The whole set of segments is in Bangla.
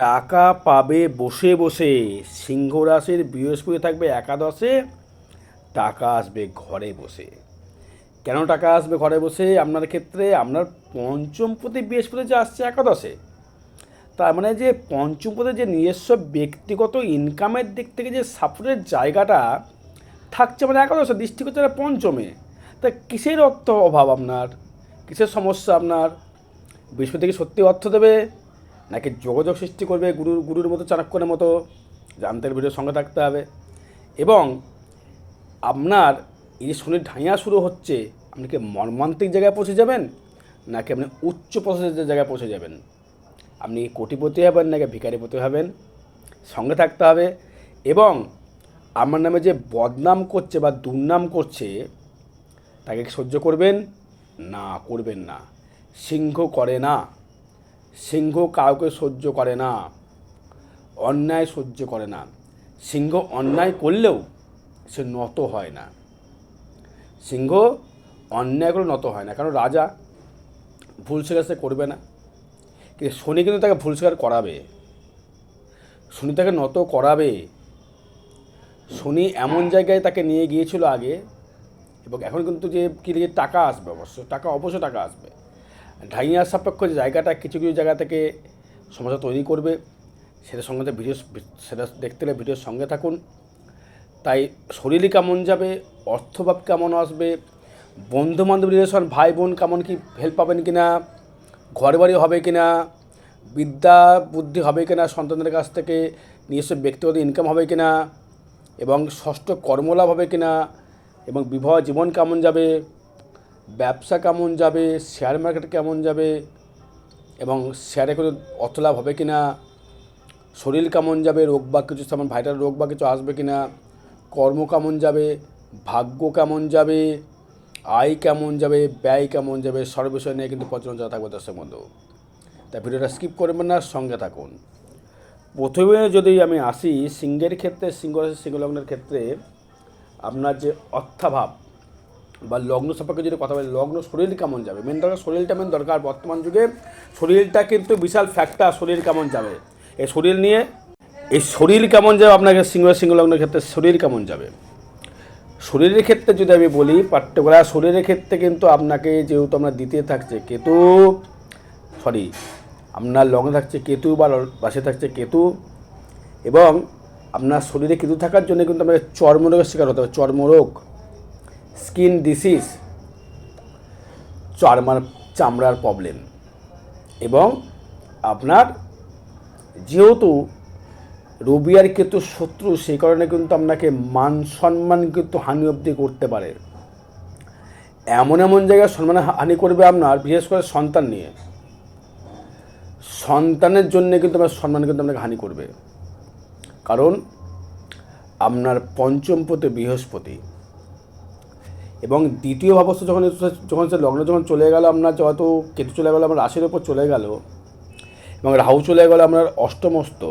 টাকা পাবে বসে বসে। সিংহ রাশির বৃহস্পতি থাকবে একাদশে, টাকা আসবে ঘরে বসে। কেন টাকা আসবে ঘরে বসে? আপনার ক্ষেত্রে আপনার পঞ্চম প্রতি বৃহস্পতি যে আসছে একাদশে, তার মানে যে পঞ্চম যে নিজস্ব ব্যক্তিগত ইনকামের দিক থেকে যে সাপোর্টের জায়গাটা থাকছে মানে একাদশে, দৃষ্টি করছে পঞ্চমে। তা কিসের অর্থ অভাব আপনার? কিসের সমস্যা আপনার? বৃহস্পতি কি সত্যি অর্থ দেবে? নাকি যোগাযোগ সৃষ্টি করবে গুরুর গুরুর মতো, চাণক্যের মতো? জানতে ভিডিওর সঙ্গে থাকতে হবে। এবং আপনার এই যে শনির ঢাইয়া শুরু হচ্ছে, আপনি কি মর্মান্তিক জায়গায় পৌঁছে যাবেন? নাকি আপনি উচ্চ প্রসেসের জায়গায় পৌঁছে যাবেন? আপনি কোটিপতি হবেন নাকি ভিখারিপতি হবেন? সঙ্গে থাকতে হবে। এবং আমার নামে যে বদনাম করছে বা দুর্নাম করছে, তাকে সহ্য করবেন? না করবেন না। সিংহ করে না। সিংহ কাউকে সহ্য করে না, অন্যায় সহ্য করে না। সিংহ অন্যায় করলেও সে নত হয় না। সিংহ অন্যায় করে নত হয় না, কারণ রাজা ভুল স্বীকার সে করবে না। কিন্তু শনি কিন্তু তাকে ভুল স্বীকার করাবে। শনি তাকে নত করাবে। শনি এমন জায়গায় তাকে নিয়ে গিয়েছিল আগে, এবং এখন কিন্তু যে কী টাকা আসবে অবশ্য, টাকা অবশ্য টাকা আসবে। ঢাইয়ার সাপেক্ষ জায়গাটা কিছু কিছু জায়গা থেকে সমস্যা তৈরি করবে সেটা সঙ্গে ভিডিও সেটা দেখতে গেলে ভিডিওর সঙ্গে থাকুন। তাই শরীরই কেমন যাবে, অর্থভাব কেমন আসবে বন্ধু বান্ধব রিলেশন ভাই বোন কেমন কি হেল্প পাবেন কি না ঘর বাড়ি হবে কি না বিদ্যা বুদ্ধি হবে কি না সন্তানদের কাছ থেকে, নিজস্ব ব্যক্তিগত ইনকাম হবে কি না এবং ষষ্ঠ কর্মলাভ হবে কি না এবং বিবাহ জীবন কেমন যাবে ব্যবসা কেমন যাবে শেয়ার মার্কেট কেমন যাবে, এবং শেয়ারে কোনো অর্থলাভ হবে কি না শরীর কেমন যাবে, রোগ বা কিছু তেমন ভাইটাল রোগ বা কিছু আসবে কি না কর্ম কেমন যাবে, ভাগ্য কেমন যাবে, আয় কেমন যাবে, ব্যয় কেমন যাবে সর্ববিষয় নিয়ে কিন্তু প্রচলন থাকবে দর্শক বন্ধু। তাই ভিডিওটা স্কিপ করবেন না, সঙ্গে থাকুন। প্রথমে যদি আমি আসি, সিংহের ক্ষেত্রে, সিংহ রাশি, সিংহ লগ্নের ক্ষেত্রে আপনার যে অর্থাভাব বা লগ্ন সম্পর্কে যদি কথা বলি, লগ্ন শরীর কেমন যাবে? মেন দরকার শরীরটা মেন দরকার বর্তমান যুগে। শরীরটা কিন্তু বিশাল ফ্যাক্টর শরীর কেমন যাবে? এই শরীর নিয়ে এই শরীর কেমন যাবে আপনাকে সিংহ লগ্নের ক্ষেত্রে শরীর কেমন যাবে? শরীরের ক্ষেত্রে যদি আমি বলি পার্টিকুলার শরীরের ক্ষেত্রে কিন্তু আপনাকে যেহেতু আমরা দিতে থাকছে কেতু সরি আপনার লগ্নে থাকছে কেতু বা বাসে থাকছে কেতু এবং আপনার শরীরে কেতু থাকার জন্য কিন্তু আপনাকে চর্মরোগের শিকার হতে হবে, চর্মরোগ। স্কিন ডিসিজ, চর্মার চামড়ার প্রবলেম এবং আপনার যেহেতু রবি কিন্তু শত্রু, সেই কারণে কিন্তু আপনাকে মান সম্মান কিন্তু হানি অবধি করতে পারে। এমন এমন জায়গায় সম্মান হানি করবে আপনার, বিশেষ করে সন্তান নিয়ে। সন্তানের জন্য কিন্তু আপনার সম্মান কিন্তু আপনাকে হানি করবে। কারণ আপনার পঞ্চম পথে বৃহস্পতি। এবং দ্বিতীয় ভাবস্থ যখন যখন সে লগ্ন যখন চলে গেল আপনার যত কেতু চলে গেল, আমার রাশির ওপর চলে গেল এবং রাহু চলে গেল আপনার অষ্টমস্ত,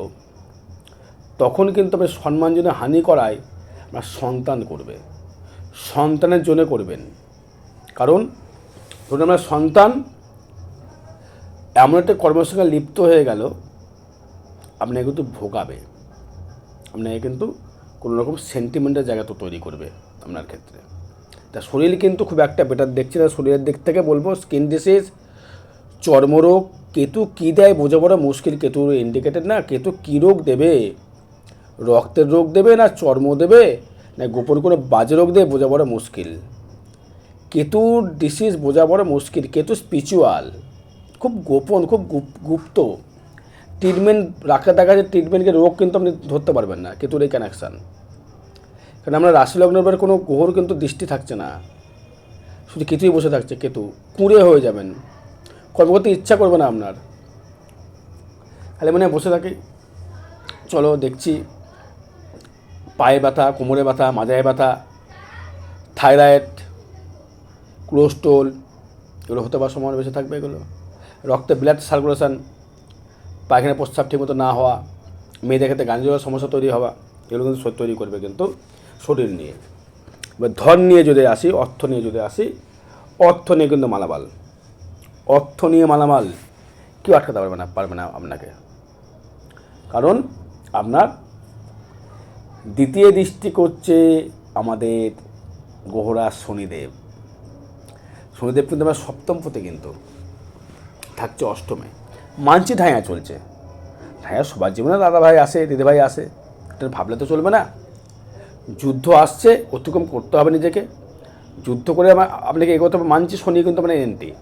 তখন কিন্তু আপনি সম্মান জন্য হানি করায় আপনার সন্তান করবে, সন্তানের জন্য করবেন। কারণ ধরুন আপনার সন্তান, এমন একটা কর্মের সঙ্গে লিপ্ত হয়ে গেল, আপনাকে কিন্তু ভোগাবে, আপনাকে কিন্তু কোনো রকম সেন্টিমেন্টের জায়গা তো তৈরি করবে আপনার ক্ষেত্রে। তা শরীর কিন্তু খুব একটা বেটার দেখছি না। শরীরের দিক থেকে বলব স্কিন ডিসিজ চর্মরোগ, কেতু কী দেয় বোঝা বড় মুশকিল। কেতুর ইন্ডিকেটেড না, কেতু কী রোগ দেবে? রক্তের রোগ দেবে না চর্ম দেবে? না গোপন করে বাজে রোগ দেবে বোঝা বড় মুশকিল। কেতুর ডিসিজ বোঝা বড় মুশকিল। কেতু স্পিরিচুয়াল খুব গোপন, খুব গুপ- গুপ্ত। ট্রিটমেন্ট রাখলে দেখা যায় ট্রিটমেন্টকে রোগ কিন্তু আপনি ধরতে পারবেন না। কেতুর এই কানেকশান কারণ আমরা রাশি লগ্নের উপরে কোনো গ্রহর কিন্তু দৃষ্টি থাকছে না। শুধু কেতুই বসে থাকছে, কেতু। কুঁড়ে হয়ে যাবেন। কর্ম করতে ইচ্ছা করবে না আপনার। খালি মনে বসে থাকি। চলো দেখছি। পায়ে ব্যথা, কোমরে ব্যথা, মাজায় ব্যথা, থাইরয়েড কোলেস্ট্রল এগুলো হতে পারার সময় বেশি থাকবে এগুলো। রক্তে ব্লাড সার্কুলেশন পায়খানা প্রস্রাব ঠিকমতো না হওয়া, মেয়েদের ক্ষেত্রে গান সমস্যা তৈরি হওয়া, এগুলো কিন্তু তৈরি করবে কিন্তু। শরীর নিয়ে। এবার ধন নিয়ে যদি আসি, অর্থ নিয়ে যদি আসি, অর্থ নিয়ে কিন্তু মালামাল। অর্থ নিয়ে মালামাল কেউ আটকাতে পারবে না পারবে না আপনাকে। কারণ আপনার দ্বিতীয় দৃষ্টি করছে আমাদের গোহরা শনিদেব। শনিদেব কিন্তু আমার সপ্তম পথে কিন্তু। থাকছে অষ্টমে। মানছি ঢাইয়া চলছে। ঢাইয়া সবার জীবনে দাদা ভাই আসে দিদি ভাই আসে। এটা ভাবলে তো চলবে না। যুদ্ধ আসছে, অতিক্রম করতে হবে নিজেকে। যুদ্ধ করে আমার আপনাকে এগোতে হবে মানছি, শনি কিন্তু মানে এনটি।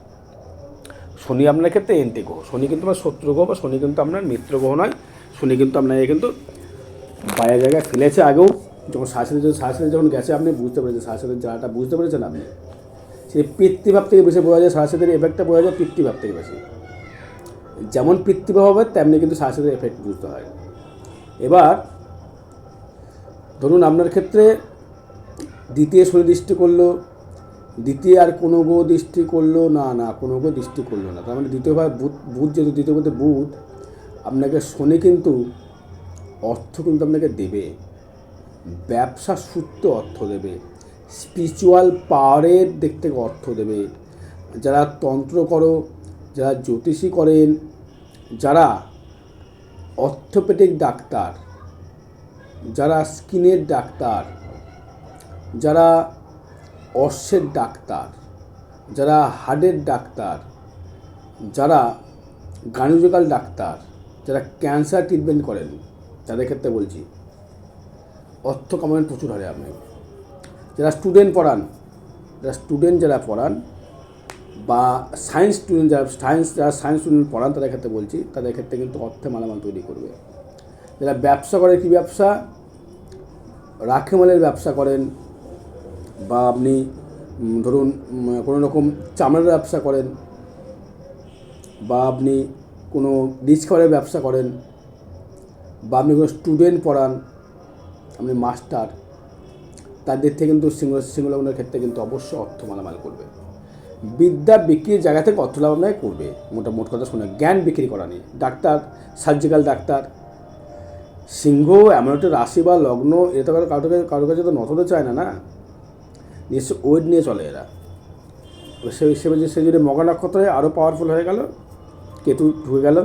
শনি আপনার ক্ষেত্রে এনটি গ্রহ। শনি কিন্তু আমার শত্রু গ্রহ, বা শনি কিন্তু আপনার মিত্র গ্রহ নয়। শনি কিন্তু আপনাকে কিন্তু বাইরে জায়গায় ফেলেছে আগেও। যখন শাশুড়ি শাশুড়ি যখন গেছে, আপনি বুঝতে পেরেছেন শাশুড়ির জ্বালাটা বুঝতে পেরেছেন আপনি? সেই পিতৃভাব থেকে বেশি বোঝা যায় শাশুড়ির এফেক্টটা বোঝা যায় পিতৃভাব থেকে বেশি। যেমন পিতৃভাব হবে, তেমনি কিন্তু শাশুড়ির এফেক্ট বুঝতে হয়। এবার ধরুন আপনার ক্ষেত্রে দ্বিতীয় শনি দৃষ্টি করল, দ্বিতীয় আর কোনো গো দৃষ্টি করল, না না, কোনো গো দৃষ্টি করল না। তার মানে দ্বিতীয়বার বুধ বুধ যেহেতু দ্বিতীয় বলতে বুধ, আপনাকে শনি কিন্তু অর্থ কিন্তু আপনাকে দেবে। ব্যবসা সূত্রে অর্থ দেবে। স্পিরিচুয়াল পাওয়ারের দিক থেকে অর্থ দেবে। যারা তন্ত্র করো, যারা জ্যোতিষী করেন, যারা অর্থোপেডিক ডাক্তার যারা স্কিনের ডাক্তার, যারা অশ্বের ডাক্তার, যারা হার্টের ডাক্তার, যারা গানুজকাল ডাক্তার, যারা ক্যান্সার ট্রিটমেন্ট করেন, তাদের ক্ষেত্রে বলছি, অর্থ কামাবেন প্রচুর হারে আপনি। যারা স্টুডেন্ট পড়ান, যারা স্টুডেন্ট যারা পড়ান, বা সায়েন্স স্টুডেন্ট যারা, সায়েন্স যারা সায়েন্স স্টুডেন্ট পড়ান, তাদের ক্ষেত্রে বলছি, তাদের ক্ষেত্রে কিন্তু অর্থে মালামাল তৈরি করবে। যারা ব্যবসা করে কী ব্যবসা? রাখে মালের ব্যবসা করেন বা আপনি ধরুন কোনো রকম চামড়ার ব্যবসা করেন বা আপনি কোনো খাবারের ব্যবসা করেন বা আপনি কোনো স্টুডেন্ট পড়ান, আপনি মাস্টার, তাদের থেকে কিন্তু সিঙ্গল সিঙ্গলগুলোর ক্ষেত্রে কিন্তু অবশ্যই অর্থ মালামাল করবে। বিদ্যা বিক্রির জায়গা থেকে অর্থ লাভ করবে মোটা মোট কথা শুনে। জ্ঞান বিক্রি করা ডাক্তার, সার্জিক্যাল ডাক্তার সিংহ, এমন একটা রাশি বা লগ্ন, এটা তো কারোর কাছে কারোর কাছে তো নততে চায় না না? নিশ্চয় ওয়েট নিয়ে চলে এরা। সে হিসেবে যে সে যদি মগা নক্ষত্র আরও পাওয়ারফুল হয়ে গেল, কেতু ঢুকে গেল,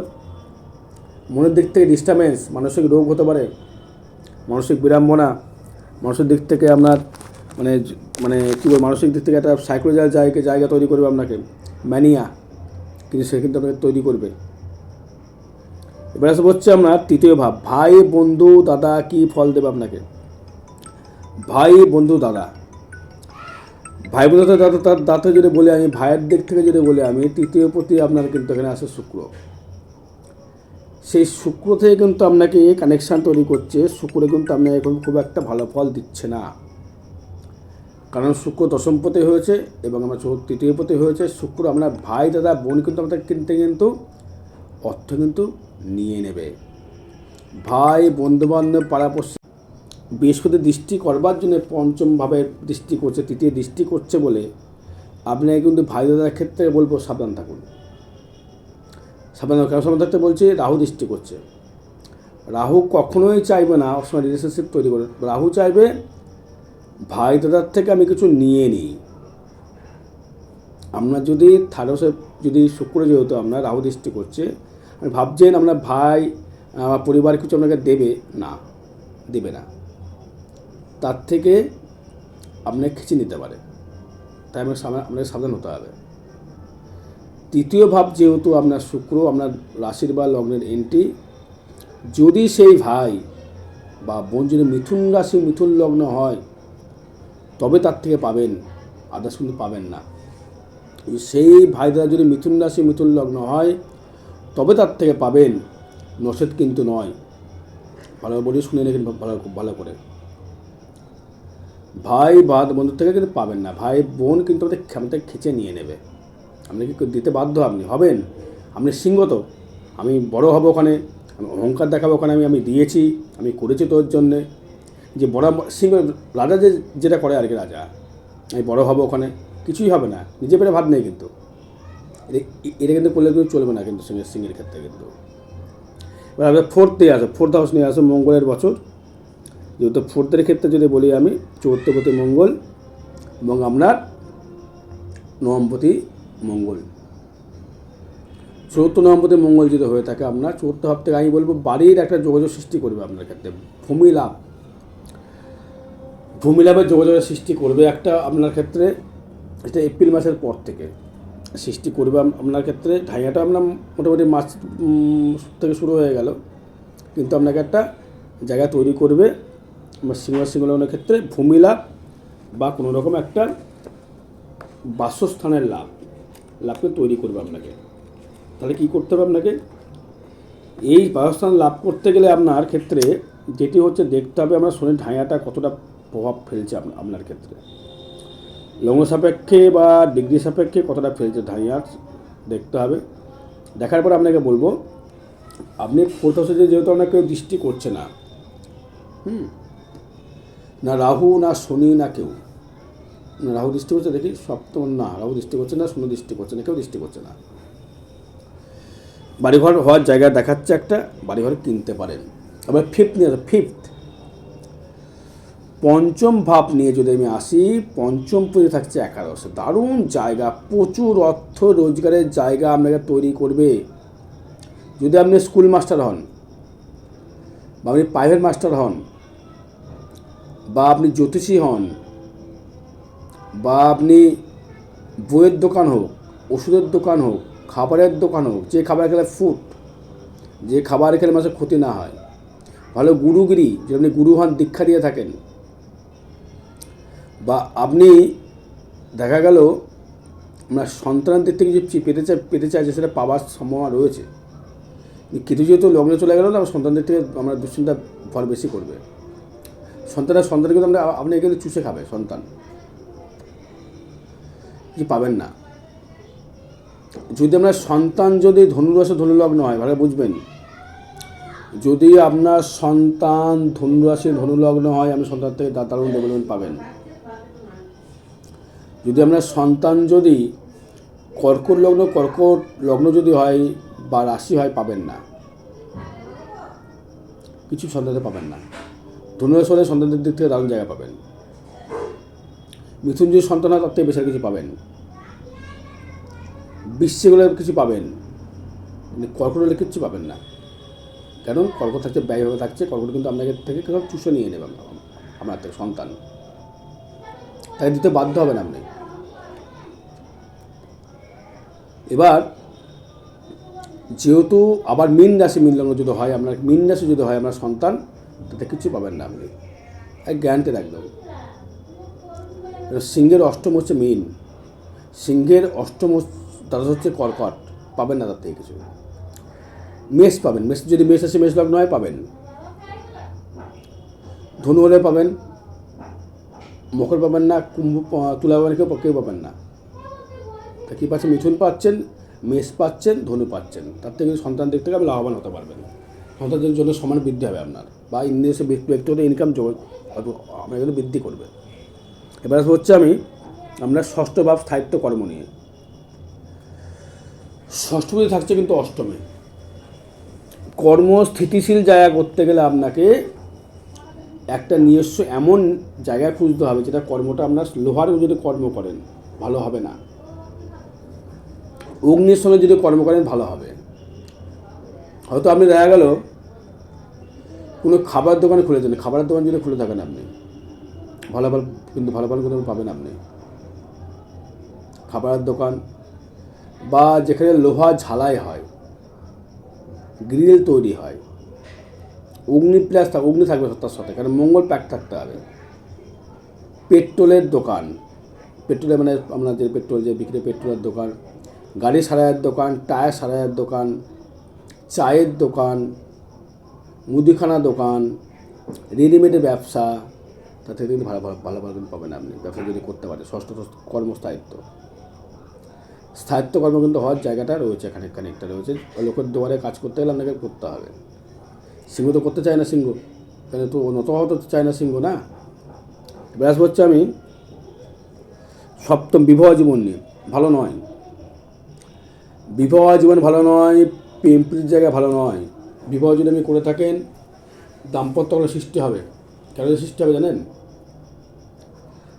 মনের দিক থেকে ডিস্টার্বেন্স মানসিক রোগ হতে পারে, মানসিক বিড়ম্বনা, মানসিক দিক থেকে আপনার মানে মানে কী বলব, মানসিক দিক থেকে একটা সাইকোলজিক্যাল জায়গা জায়গা তৈরি করবে আপনাকে ম্যানিয়া কিন্তু সে কিন্তু আপনাকে তৈরি করবে। এবার আসে হচ্ছে আপনার তৃতীয় ভাব। ভাই, বন্ধু, দাদা, কি ফল দেবে আপনাকে? ভাই, বন্ধু, দাদা। ভাই, বন্ধু, দাদা তার দাঁতে যদি বলে আমি, ভাইয়ের দিক থেকে যদি বলে আমি, তৃতীয় প্রতি আপনার কিন্তু এখানে আসে শুক্র। সেই শুক্র থেকে কিন্তু আপনাকে কানেকশান তৈরি করছে। শুক্র কিন্তু আপনাকে এখন খুব একটা ভালো ফল দিচ্ছে না। কারণ শুক্র দশম পথে হয়েছে এবং আমরা তৃতীয় পথে হয়েছে। শুক্র আপনার ভাই, দাদা, বোন কিন্তু আমাদের কিনতে কিন্তু অর্থ কিন্তু নিয়ে নেবে। ভাই, বন্ধুবান্ধব পাড়াপড়শি বৃহস্পতি দৃষ্টি করবার জন্য পঞ্চমভাবে দৃষ্টি করছে, তৃতীয় দৃষ্টি করছে বলে আপনাকে কিন্তু ভাই দাদার ক্ষেত্রে বলব সাবধান থাকুন। সাবধান কেন সাবধান থাকতে বলছি? রাহু দৃষ্টি করছে। রাহু কখনোই চাইবে না সবসময় রিলেশনশিপ তৈরি করে। রাহু চাইবে, ভাই দাদার থেকে আমি কিছু নিয়ে নিই। আপনার যদি থার্ড হাউসে যদি শুক্র যেহেতু আপনার রাহু দৃষ্টি করছে ভাবছেন আপনার ভাই, আমার পরিবার কিছু আপনাকে দেবে? না দেবে না। তার থেকে আপনাকে খিচে নিতে পারে তাই আমার সামনে, আপনাকে সাবধান হতে হবে। তৃতীয় ভাব যেহেতু আপনার শুক্র, আপনার রাশির বা লগ্নের এন্ট্রি যদি সেই ভাই বা বোন যদি মিথুন রাশি, মিথুন লগ্ন হয়, তবে তার থেকে পাবেন, আদার্স কিন্তু পাবেন না। সেই ভাই দাদা যদি মিথুন রাশি, মিথুন লগ্ন হয় তবে তার থেকে পাবেন নসেদ কিন্তু নয়। ভালো বলি শুনে রেখে ভালো, খুব ভালো করে। ভাই বা বন্ধুর থেকে কিন্তু পাবেন না। ভাই, বোন কিন্তু আমাদের আমাদের খেচে নিয়ে নেবে। আপনি কি দিতে বাধ্য? আপনি হবেন। আপনি সিংহ তো আমি বড় হব ওখানে, আমি অহংকার দেখাবো ওখানে, আমি আমি দিয়েছি, আমি করেছি তোর জন্যে। যে বড়, সিংহ, রাজা যে, যেটা করে আর কি রাজা, আমি বড় হব ওখানে, কিছুই হবে না। নিজে পেটে ভাব নেই কিন্তু। এটা কিন্তু করলে কিন্তু চলবে না কিন্তু সিংহের সিংহের ক্ষেত্রে কিন্তু। এবার আমাদের ফোর্থ দিয়ে আসে ফোর্থ হাউস নিয়ে আসে, মঙ্গলের বছর। যেহেতু ফোর্থের ক্ষেত্রে যদি বলি আমি চৌদ্দপতি মঙ্গল এবং আপনার নবমপতি মঙ্গল। চতুর্থ নম্বরে মঙ্গল যদি হয়ে থাকে আপনার, চতুর্থ ভাব থেকে আমি বলব, বাড়ির একটা যোগাযোগ সৃষ্টি করবে আপনার ক্ষেত্রে, ভূমি লাভ। ভূমি লাভের যোগাযোগের সৃষ্টি করবে একটা আপনার ক্ষেত্রে, এটা এপ্রিল মাসের পর থেকে। সৃষ্টি করবে আপনার ক্ষেত্রে। ঢাইয়াটা আপনার মোটামুটি মাস থেকে শুরু হয়ে গেল। কিন্তু আপনাকে একটা জায়গা তৈরি করবে আমার সিংহ সিংহলগ্নের ক্ষেত্রে ভূমি লাভ বা কোনো রকম একটা বাসস্থানের লাভ। লাভকে তৈরি করবে আপনাকে। তাহলে কী করতে হবে আপনাকে? এই বাসস্থান লাভ করতে গেলে আপনার ক্ষেত্রে যেটি হচ্ছে দেখতে হবে, আমরা শনির ঢাইয়াটা কতটা প্রভাব ফেলছে আপনার ক্ষেত্রে। লগ্ন সাপেক্ষে বা ডিগ্রি সাপেক্ষে কতটা ফেলছে ঢাইয়ার দেখতে হবে। দেখার পর আপনাকে বলব, আপনি ফোর্থ হাউসে যেহেতু আপনার কেউ দৃষ্টি করছে না, হুম, না রাহু, না শনি, না কেউ, না রাহু দৃষ্টি করছে, দেখি সপ্তম, না, রাহু দৃষ্টি করছে না, শনি দৃষ্টি করছে না, কেউ দৃষ্টি করছে না। বাড়িঘর হওয়ার জায়গা দেখাচ্ছে একটা, বাড়িঘর কিনতে পারেন। আবার ফিফথ নিয়ে ফিফথ পঞ্চম ভাব নিয়ে যদি আমি আসি, পঞ্চম পুজো থাকছে একাদশে। দারুণ জায়গা, প্রচুর অর্থ রোজগারের জায়গা আপনাকে তৈরি করবে। যদি আপনি স্কুল মাস্টার হন বা আপনি প্রাইভেট মাস্টার হন বা আপনি জ্যোতিষী হন বা আপনি বইয়ের দোকান হোক, ওষুধের দোকান হোক, খাবারের দোকান হোক, যে খাবার খেলে ফুড যে খাবার খেলে মাসে ক্ষতি না হয়, ভালো গুরুগিরি যে আপনি গুরু হন দীক্ষা দিয়ে থাকেন বা আপনি দেখা গেল আমরা সন্তানের দিক থেকে যে পেতে চাই পেতে চাইছে সেটা পাওয়ার সম্ভাবনা রয়েছে। কিন্তু যেহেতু লগ্নে চলে গেল না সন্তানদের থেকে আমরা দুশ্চিন্তা ফল বেশি করবে। সন্তানের সন্তান কিন্তু আমরা, আপনি কিন্তু চুষে খাবে সন্তান। কি পাবেন না। যদি আপনার সন্তান যদি ধনুরাশে ধনুলগ্ন হয়, ভালো বুঝবেন। যদি আপনার সন্তান ধনুরাশি ধনুলগ্ন হয়, আপনি সন্তান থেকে দারুণ ডেভেলপমেন্ট পাবেন। যদি আপনার সন্তান যদি কর্কট লগ্ন কর্কট লগ্ন যদি হয় বা রাশি হয় পাবেন না কিছু সন্তানদের পাবেন না ধনুরাশি সন্তানদের দিক থেকে দারুণ জায়গা পাবেন মিথুন যদি সন্তান হয় তার থেকে বেশি কিছু পাবেন বৃশ্চিকগুলো কিছু পাবেন কর্কট হলে কিচ্ছু পাবেন না কেন কর্কট থাকছে ব্যয়ভাবে থাকছে কর্কট কিন্তু আপনাকে থেকে কেউ চুষে নিয়ে নেবেন আপনার থেকে সন্তান তাই দিতে বাধ্য হবেন আপনি এবার, যেহেতু আবার মিন রাশি, মিন লগ্ন যদি হয় আপনার মিন রাশি যদি হয় আপনার সন্তান, তাতে কিছু পাবেন না আপনি। এক গ্যারান্টি রাখবেন। সিংহের অষ্টম হচ্ছে মিন। সিংহের অষ্টম দ্বাদশ হচ্ছে কর্কট। পাবেন না তার থেকে কিছু। মেষ পাবেন। মেষ, যদি মেষ আসে মেষ লগ্ন হয়, পাবেন। ধনু হলে পাবেন। মকর পাবেন না। কুম্ভ তুলা পাবেন কেউ কেউ পাবেন না। তা কী পাচ্ছেন? মিথুন পাচ্ছেন, মেষ পাচ্ছেন, ধনু পাচ্ছেন। তার থেকে কিন্তু সন্তান দিক থেকে আপনি লাভবান হতে পারবেন। সন্তানদের জন্য সমান বৃদ্ধি হবে আপনার। বা ইন্ডিয়াসে ব্যক্তিগত ইনকাম আপনার কিন্তু বৃদ্ধি করবে। এবার হচ্ছে আমি আপনার ষষ্ঠ ভাব স্থায়িত্ব কর্ম নিয়ে। ষষ্ঠপতি থাকছে কিন্তু অষ্টমে। কর্ম স্থিতিশীল জায়গা করতে গেলে আপনাকে একটা নিজস্ব এমন জায়গা খুঁজতে হবে যেটা কর্মটা আপনার লোহার যদি কর্ম করেন। ভালো হবে না। অগ্নির সঙ্গে যদি কর্ম করেন, ভালো হবে। হয়তো আপনি দেখা গেল, কোনো খাবার দোকানে খুলেছেন। খাবারের দোকান যদি খুলে থাকেন আপনি, ভালো ভালো কিন্তু ভালো ভালো কিন্তু পাবেন আপনি। খাবারের দোকান বা যেখানে লোহা ঝালাই হয় গ্রিল তৈরি হয়, অগ্নি প্লাস থাক, অগ্নি থাকবে তার সাথে, কারণ মঙ্গল প্যাক থাকতে হবে। পেট্রোলের দোকান, পেট্রোলের মানে আমরা যে পেট্রোল, যে বিক্রি পেট্রোলের দোকান গাড়ি সারাইয়ের দোকান, টায়ার সারাইয়ের দোকান, চায়ের দোকান, মুদিখানা দোকান রেডিমেডের ব্যবসা, তাতে কিন্তু ভালো ভালো ভালো ভালো কিন্তু পাবেন আপনি। ব্যবসা যদি করতে পারেন, ষষ্ঠ কর্মস্থায়িত্ব। স্থায়িত্ব কর্ম কিন্তু হওয়ার জায়গাটা রয়েছে এখানে খানিকটা রয়েছে। লোকের দুয়ারে কাজ করতে গেলে আপনাকে করতে হবে। সিংহ তো করতে চায় না সিংহ। কেন তো নত হওয়া তো চায় না সিংহ, না? এবার আসব হচ্ছে আমি, সপ্তম বিবাহ জীবন নিয়ে। ভালো নয়। বিবাহ জীবন ভালো নয়, প্রেম প্রীতির জায়গা ভালো নয়। বিবাহ যদি আপনি করে থাকেন, দাম্পত্য কোনো সৃষ্টি হবে। কেন সৃষ্টি হবে জানেন?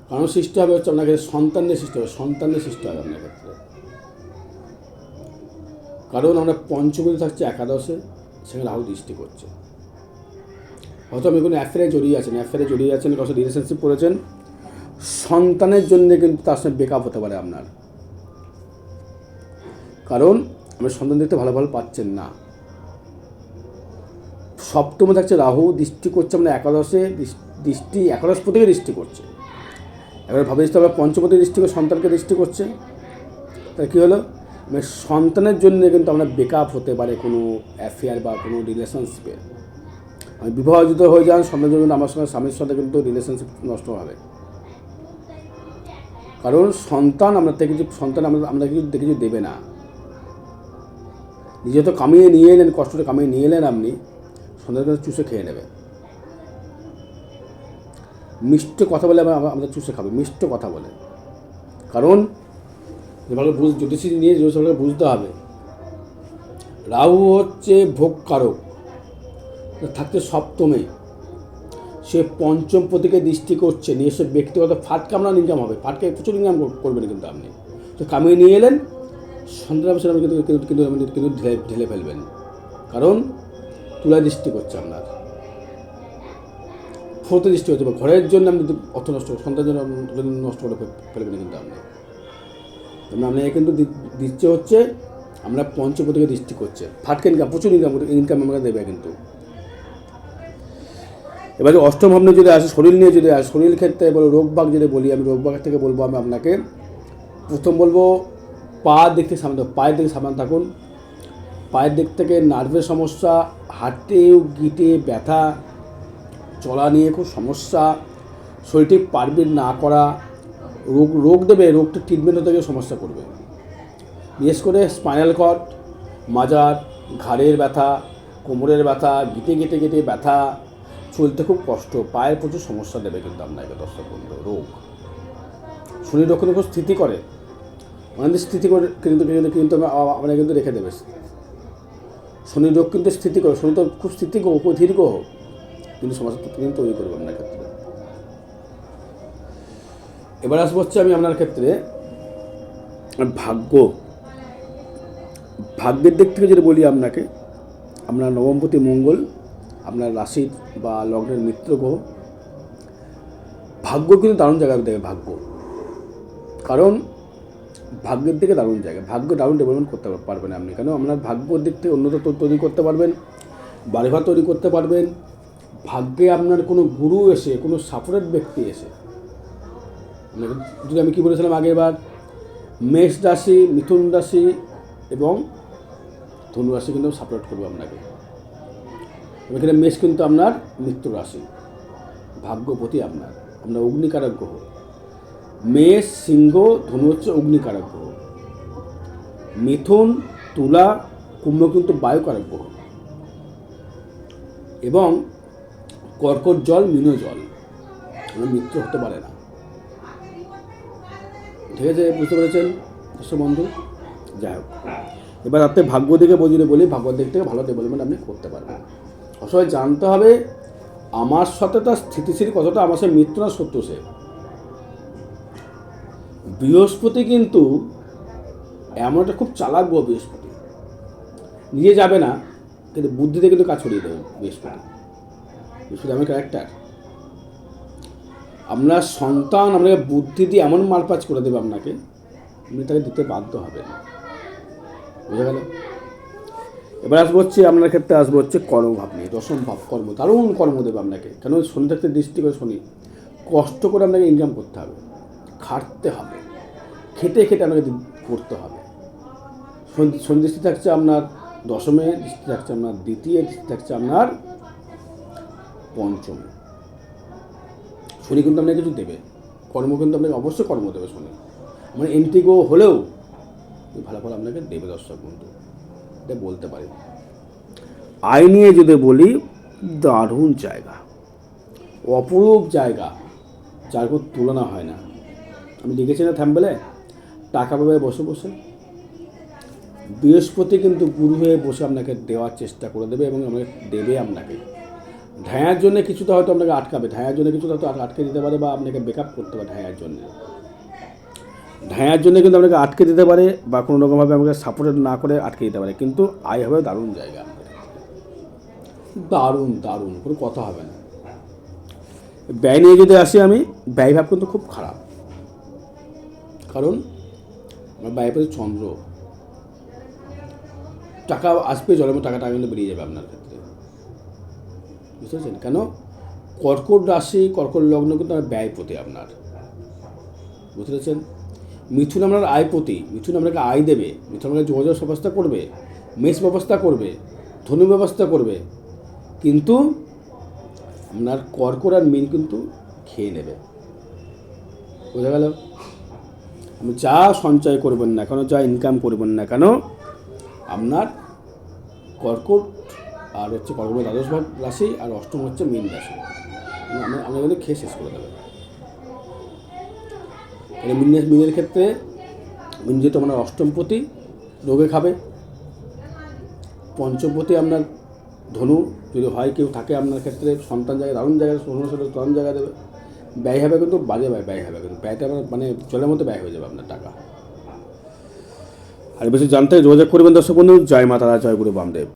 কারণ সৃষ্টি হবে হচ্ছে আপনাকে সন্তানের সৃষ্টি হবে সন্তানের সৃষ্টি হবে আপনার ক্ষেত্রে। কারণ আমরা পঞ্চমী থাকছে একাদশে, সেখানে রাহু দৃষ্টি করছে। হয়তো আপনি কোনো অ্যাফেয়ারে জড়িয়ে আছেন অ্যাফেয়ারে জড়িয়ে আছেন কারোর রিলেশনশিপ করেছেন, সন্তানের জন্য কিন্তু তার সঙ্গে বেকআপ হতে পারে আপনার। কারণ আপনি সন্তান দেখতে ভালো ভালো পাচ্ছেন না। সপ্তমে থাকছে রাহু, দৃষ্টি করছে আমরা একাদশে দৃষ্টি, একাদশ প্রতিকে দৃষ্টি করছে। এবার ভাবে হবে পঞ্চমতে দৃষ্টি করে, সন্তানকে দৃষ্টি করছে, তাহলে কী হলো? মানে সন্তানের জন্য কিন্তু আমরা বেকআপ হতে পারে কোনো অ্যাফেয়ার বা কোনো রিলেশনশিপে আমি বিবাহিত হয়ে যান, সন্তানের জন্য আমার সঙ্গে স্বামীর সাথে কিন্তু রিলেশনশিপ নষ্ট হবে। কারণ সন্তান আমরা থেকে কিছু, সন্তান আমরা আমরা কিছু কিছু দেবে না। নিজে তো কামিয়ে নিয়ে এলেন, কষ্টটা কামিয়ে নিয়ে এলেন আপনি কাছে চুষে খেয়ে নেবে। মিষ্ট কথা বলে আমরা আমরা চুষে খাবে, মিষ্ট কথা বলে। কারণ ভালো বুঝ জ্যোতিষী নিয়ে জ্যোতিষকে বুঝতে হবে। রাহু হচ্ছে ভোগকারক থাকছে সপ্তমে। সে পঞ্চম প্রতীকে দৃষ্টি করছে, নিয়ে সে ব্যক্তিগত ফাট কামড়ান ইনকাম হবে, ফাটকে প্রচুর ইনকাম করবেন কিন্তু আপনি। তো কামিয়ে নিয়ে এলেন সন্তান বছর আপনি কিন্তু কিন্তু কিন্তু কিন্তু ঢেলে ঢেলে ফেলবেন। কারণ তুলা দৃষ্টি করছে আপনার। ফোতে দৃষ্টি হচ্ছে বা ঘরের জন্য আপনি কিন্তু অর্থ নষ্ট সন্তানের জন্য নষ্ট করে ফেলবেন কিন্তু আপনি। আপনি কিন্তু দি- দিচ্ছে হচ্ছে, আমরা পঞ্চপতিকে দৃষ্টি করছে। ফাটকে ইনকাম প্রচুর ইনকাম ইনকাম আমরা দেবে কিন্তু। এবারে অষ্টম ভাবনা যদি আসে, শরীর নিয়ে যদি আসে, শরীর ক্ষেত্রে বলো, রোগবাগ যদি বলি, আমি রোগবাগের থেকে বলব আমি আপনাকে। প্রথম বলব পা দিক থেকে সামনে পায়ের দিকে সামনে থাকুন। পায়ের দিক থেকে নার্ভের সমস্যা হাঁটতে গিটে ব্যথা, চলা নিয়ে খুব সমস্যা, শরীরটি পারবে না করা, রোগ রোগ দেবে রোগটা ট্রিটমেন্ট হতে গিয়ে সমস্যা করবে। বিশেষ করে স্পাইনাল কর্ড মাজার, ঘাড়ের ব্যথা, কোমরের ব্যথা, গিটে গেটে গেটে ব্যথা, চলতে খুব কষ্ট, পায়ের প্রচুর সমস্যা দেবে কিন্তু আপনাকে দর্শক বন্ধু, রোগ। শরীর রক্ষণে স্থিতি করে। আমাদের স্থিতি করে কিন্তু কিন্তু কিন্তু আমরা কিন্তু রেখে দেবে। শনি কিন্তু স্থিতি করে শনি তো খুব স্থিতি দীর্ঘ হোক, কিন্তু সমস্যা কিন্তু তৈরি করবে আপনার ক্ষেত্রে এবার আসব হচ্ছে আমি আপনার ক্ষেত্রে ভাগ্য। ভাগ্যের দিক থেকে যদি বলি আপনাকে, আপনার নবমপতি মঙ্গল, আপনার রাশির বা লগ্নের মিত্র গ্রহ। ভাগ্য কিন্তু দারুণ জায়গায় দেবে, ভাগ্য। কারণ ভাগ্যের দিকে দারুণ জায়গা। ভাগ্য দারুণ ডেভেলপমেন্ট করতে পারবেন আপনি। কেন? আপনার ভাগ্যর দিক থেকে উন্নত তৈরি করতে পারবেন, বাড়িঘর তৈরি করতে পারবেন। ভাগ্যে আপনার কোনো গুরু এসে, কোনো সাপোর্টেড ব্যক্তি এসে যদি আমি কী বলেছিলাম আগেরবার, মেষ রাশি, মিথুন রাশি এবং ধনু রাশি কিন্তু সাপোর্ট করবে আপনাকে। এখানে মেষ কিন্তু আপনার মৃত্যু রাশি। ভাগ্যপতি আপনার। আপনার অগ্নিকারক গ্রহ। মেষ সিংহ ধনু হচ্ছে অগ্নিকারক। গ্রহ মিথুন, তুলা, কুম্ভ কিন্তু বায়ুকারক গ্রহ। এবং কর্কট জল, মিন জল। আমার মৃত্যু হতে পারে না। ঠিক আছে, বুঝতে পেরেছেন বন্ধু? যাই হোক। এবার আপনি ভাগ্য দিকে বজিয়ে বলি ভাগ্য দিক থেকে ভালো ডেভেলপমেন্ট আপনি করতে পারবেন। আসলে জানতে হবে, আমার সাথে তার স্থিতিশীল কতটা, আমার সাথে মিত্র না সত্য সে। বৃহস্পতি কিন্তু এমন একটা খুব চালাক বৃহস্পতি। নিজে যাবে না, কিন্তু বুদ্ধিতে কিন্তু কাজ ছড়িয়ে দেবে বৃহস্পতি। বৃহস্পতি আমার ক্যারেক্টার আপনার সন্তান আপনাকে বুদ্ধি দিয়ে এমন মারপাচ করে দেবে আপনাকে, আপনি তাকে দিতে বাধ্য হবেন। বুঝা গেল? এবার আসব হচ্ছে, আপনার ক্ষেত্রে আসব হচ্ছে কর্মভাব নিয়ে দশম ভাব কর্ম, দারুণ কর্ম দেবে আপনাকে। কেন? শনি থাকতে দৃষ্টি করে শনি। কষ্ট করে আপনাকে ইনকাম করতে হবে। খাটতে হবে। খেটে খেটে আপনাকে করতে হবে। শনি থাকছে আপনার দশমে দৃষ্টি থাকছে আপনার দ্বিতীয় দৃষ্টি থাকছে আপনার পঞ্চমে। শনি কিন্তু আপনাকে কিছু দেবে। কর্ম কিন্তু আপনাকে অবশ্যই কর্ম দেবে শনি। মানে এন্ট্রিগো হলেও ভালো ফল আপনাকে দেবে দর্শক বন্ধু। এটা বলতে পারি। আয় নিয়ে যদি বলি, দারুণ জায়গা। অপরূপ জায়গা, যার কোনো তুলনা হয় না। আমি লিখেছি না থ্যাম্বেলে টাকা পাবে বসে বসে। বৃহস্পতি কিন্তু গুরু হয়ে বসে আপনাকে দেওয়ার চেষ্টা করে দেবে এবং আমাকে দেবে আপনাকে। ঢায়ার জন্য কিছুটা হয়তো আপনাকে আটকাবে। ঢায়ার জন্য কিছুটা হয়তো আটকে দিতে পারে বা আপনাকে বেক আপ করতে পারে ঢায়ার জন্য। ঢায়ার জন্য কিন্তু আপনাকে আটকে দিতে পারে বা কোনো রকমভাবে আমাকে সাপোর্ট না করে আটকে দিতে পারে। কিন্তু আয় হবে দারুণ জায়গা দারুণ দারুণ, কোনো কথা হবে না। ব্যয় নিয়ে যদি আসি আমি, ব্যয় ভাব কিন্তু খুব খারাপ। কারণ ব্যয় পেয়েছে চন্দ্র। টাকা আসবে জলের মতো টাকাটা কিন্তু বেরিয়ে যাবে আপনার ক্ষেত্রে। বুঝতে পারছেন? কেন? কর্কট রাশি, কর্কট লগ্ন কিন্তু আমার ব্যয়পতি আপনার। বুঝতে পেরেছেন? মিথুন আপনার আয়পতি মিথুন আপনাকে আয় দেবে। মিথুন আপনাকে যোগাযোগ ব্যবস্থা করবে, মেষ ব্যবস্থা করবে, ধনু ব্যবস্থা করবে। কিন্তু আপনার কর্কট আর মিন কিন্তু খেয়ে নেবে। বোঝা গেল? আপনি যা সঞ্চয় করবেন না কেন, যা ইনকাম করবেন না কেন, আপনার কর্কট আর হচ্ছে কর্কট দ্বাদশ ভাব রাশি আর অষ্টম হচ্ছে মীন রাশি। আমরা কিন্তু খেয়ে শেষ করে দেবেন তাহলে মিনের মিনের ক্ষেত্রে মিন যেহেতু আপনার অষ্টমপতি রোগে খাবে। পঞ্চমপতি আপনার ধনু, যদি হয় কেউ থাকে আপনার ক্ষেত্রে, সন্তান জায়গায় দারুণ জায়গায় দারুণ জায়গায় দেবে। ব্যয় হবে কিন্তু বাজে ব্যয় ব্যয় হবে কিন্তু। ব্যয়টা আপনার মানে জলের মতো ব্যয় হয়ে যাবে আপনার টাকা। আর বেশি জানতে যোগাযোগ করবেন দর্শক বন্ধু। জয় মাতারা, জয় গুরু বামদেব।